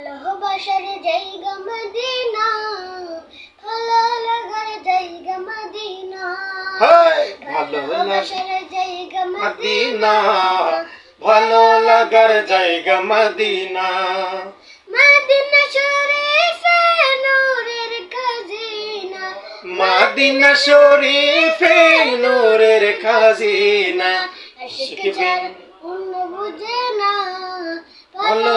ভালোবাসার জায়গা মদিনা ভালো লাগার জায়গা মদিনা। ভালোবাসার জায়গা মদিনা ভালো লাগার জায়গা মদিনা। মদিনা শরীফে নূরের খাজিনা। মদিনা শরীফে নূরের খাজিনা। আশিক যার অন্য বুঝে না। ভালো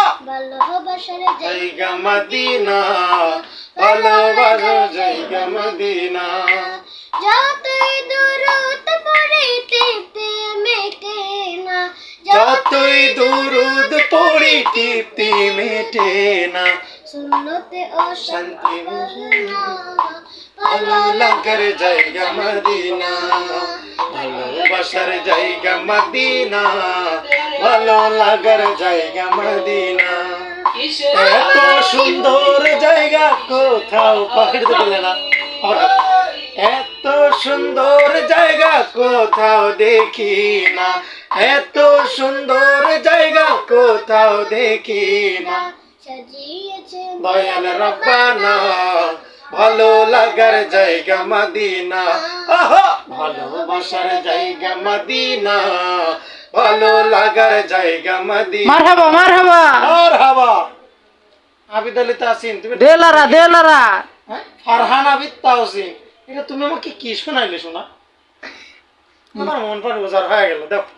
ভালোবাসার জায়গা মদিনা। ভালোবাসার জায়গা মদিনা। যতই দূরত পড়ে টিপতে মেটে না যতই দুরুদ পড়ি টিপতি মেটে না। ভালো লাগার জায়গা মদিনা। ভালোবাসার জায়গা মদিনা। ভালো লাগার জায়গা মদিনা। এত সুন্দর জায়গা কোথাও পাখির তো বলে না। এত সুন্দর জায়গা কোথাও দেখি না। এত সুন্দর জায়গা কোথাও দেখি না। দয়াল রব্বানা। ভালো লাগার জায়গা মদিনা। আহা! ভালোবাসার জায়গা মদিনা। ভালো লাগার জায়গা মদিনা। মারহাবা মারহাবা। আর হাবা আবিদ আলী তাসিন তুমি দেলারা দেলারা হ্যাঁ? ফারহান আবিদ তাহসিন। এটা তুমি আমাকে কি শোনাইলে শোনা? আমার মন প্রাণ উজাড় হয়ে গেল দেখো।